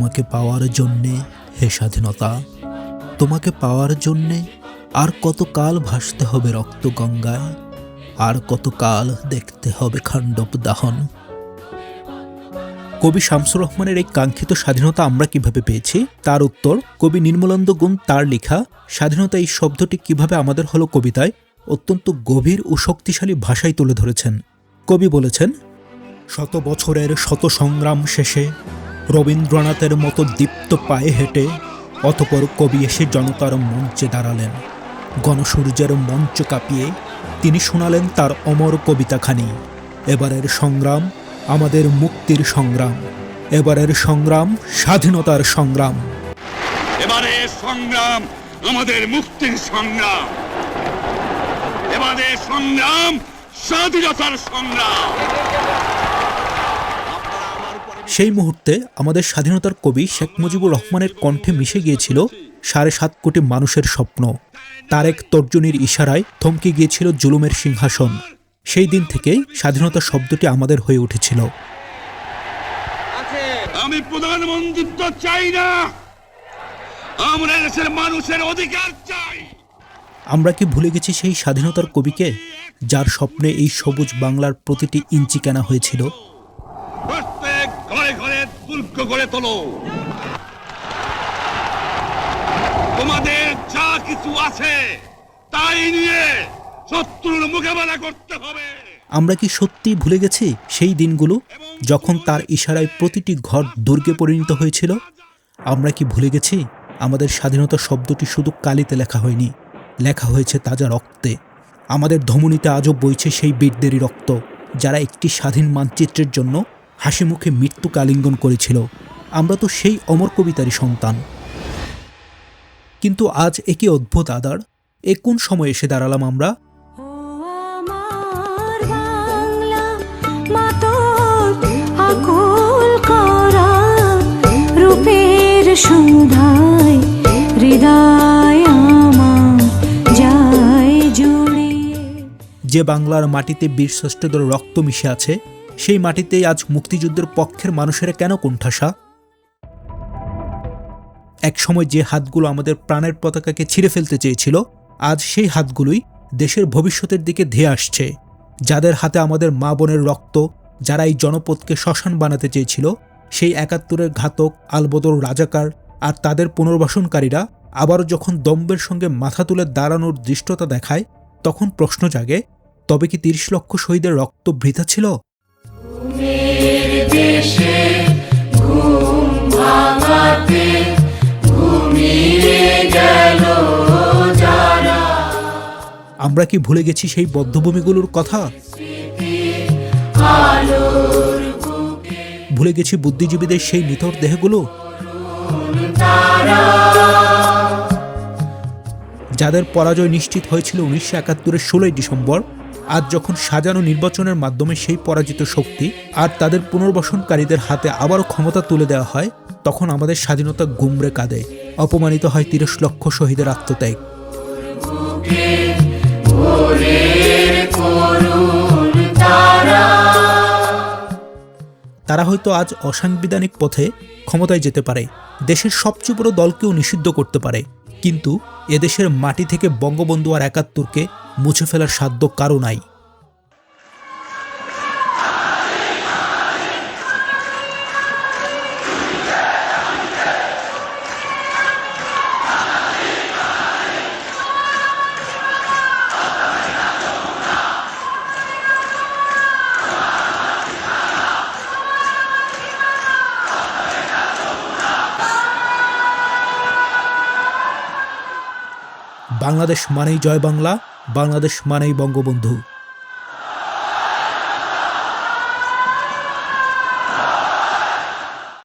তোমাকে পাওয়ার জন্যে হে স্বাধীনতা, তোমাকে পাওয়ার জন্যে আর কত কাল ভাসতে হবে রক্ত গঙ্গায়, আর কত কাল দেখতে হবে খাণ্ডব দাহন। কবি শামসুর রহমানের এই কাঙ্ক্ষিত স্বাধীনতা আমরা কীভাবে পেয়েছি? তার উত্তর, কবি নির্মলানন্দ গুণ তার লেখা, স্বাধীনতা এই শব্দটি কীভাবে আমাদের হলো কবিতায় অত্যন্ত গভীর ও শক্তিশালী ভাষায় তুলে ধরেছেন। কবি বলেছেন, শত বছরের শত সংগ্রাম শেষে রবীন্দ্রনাথের মতো দীপ্ত পায়ে হেঁটে অতপর কবি এসে জনতার মঞ্চে দাঁড়ালেন। গণসূর্যের মঞ্চ কাঁপিয়ে তিনি শোনালেন তার অমর কবিতাখানি। এবারের সংগ্রাম আমাদের মুক্তির সংগ্রাম। এবারের সংগ্রাম স্বাধীনতার সংগ্রাম। এবারে সংগ্রাম আমাদের মুক্তির সংগ্রাম। এবারে সংগ্রাম স্বাধীনতার সংগ্রাম। সেই মুহূর্তে আমাদের স্বাধীনতার কবি শেখ মুজিবুর রহমানের কণ্ঠে মিশে গিয়েছিল সাড়ে সাত কোটি মানুষের স্বপ্ন। তার এক তর্জনীর ইশারায় থমকে গিয়েছিল জুলুমের সিংহাসন। সেই দিন থেকেই স্বাধীনতা শব্দটি আমাদের হয়ে উঠেছিল। আমি প্রধানমন্ত্রিত্ব চাই না। আমরা দেশের মানুষের অধিকার চাই। আমরা কি ভুলে গেছি সেই স্বাধীনতার কবিকে যার স্বপ্নে এই সবুজ বাংলার প্রতিটি ইঞ্চি কেনা হয়েছিল প্রত্যেক ঘরে ঘরে দুর্গ গড়ে তোলো। তোমাদের যা কিছু আছে তাই নিয়ে শত্রুর মোকাবেলা করতে হবে। আমরা কি সত্যি ভুলে গেছি সেই দিনগুলো যখন তার ইশারায় প্রতিটি ঘর দুর্গে পরিণত হয়েছিল? আমরা কি ভুলে গেছি? আমাদের স্বাধীনতা শব্দটি শুধু কালিতে লেখা হয়নি। লেখা হয়েছে তাজা রক্তে। আমাদের ধমনীতে আজও বইছে সেই বীরদেরই রক্ত যারা একটি স্বাধীন মানচিত্রের জন্য হাসি মুখে মৃত্যুকে আলিঙ্গন করেছিল। আমরা তো সেই অমর কবিতারই সন্তান। কিন্তু আজ একই অদ্ভুত আদার? এ কোন সময় এসে দাঁড়ালাম আমরা? রূপের সুধায় হৃদয় যে বাংলার মাটিতে বীর শ্রেষ্ঠদের রক্ত মিশে আছে সেই মাটিতেই আজ মুক্তিযুদ্ধের পক্ষের মানুষেরা কেন কোণঠাসা? এক সময় যে হাতগুলো আমাদের প্রাণের পতাকাকে ছিঁড়ে ফেলতে চেয়েছিল, আজ সেই হাতগুলোই দেশের ভবিষ্যতের দিকে ধেয়ে আসছে। যাদের হাতে আমাদের মা বোনের রক্ত, যারা এই জনপদকে শ্মশান বানাতে চেয়েছিল, সেই একাত্তরের ঘাতক, আলবদর রাজাকার আর তাদের পুনর্বাসনকারীরা আবারও যখন দম্বের সঙ্গে মাথা তুলে দাঁড়ানোর দৃষ্টতা দেখায়, তখন প্রশ্ন জাগে, তবে কি তিরিশ লক্ষ শহীদের রক্ত বৃথা ছিল? আমরা কি ভুলে গেছি সেই বদ্ধভূমিগুলোর কথা? ভুলে গেছি বুদ্ধিজীবীদের সেই নিথর দেহগুলো? যাদের পরাজয় নিশ্চিত হয়েছিল উনিশশো একাত্তরের ষোলোই ডিসেম্বর আজ যখন সাজানো নির্বাচনের মাধ্যমে সেই পরাজিত শক্তি আর তাদের পুনর্বাসনকারীদের হাতে আবারও ক্ষমতা তুলে দেওয়া হয়, তখন আমাদের স্বাধীনতা গুমরে কাঁদে। অপমানিত হয় তিরিশ লক্ষ শহীদের আত্মত্যাগ। তারা হয়তো আজ অসাংবিধানিক পথে ক্ষমতায় যেতে পারে, দেশের সবচেয়ে বড় দলকেও নিষিদ্ধ করতে পারে। কিন্তু এদেশের মাটি থেকে বঙ্গবন্ধু আর একাত্তরকে মুছে ফেলার সাধ্য কারও নাই। বাংলাদেশ মানেই জয় বাংলা বাংলাদেশ মানেই বঙ্গবন্ধু।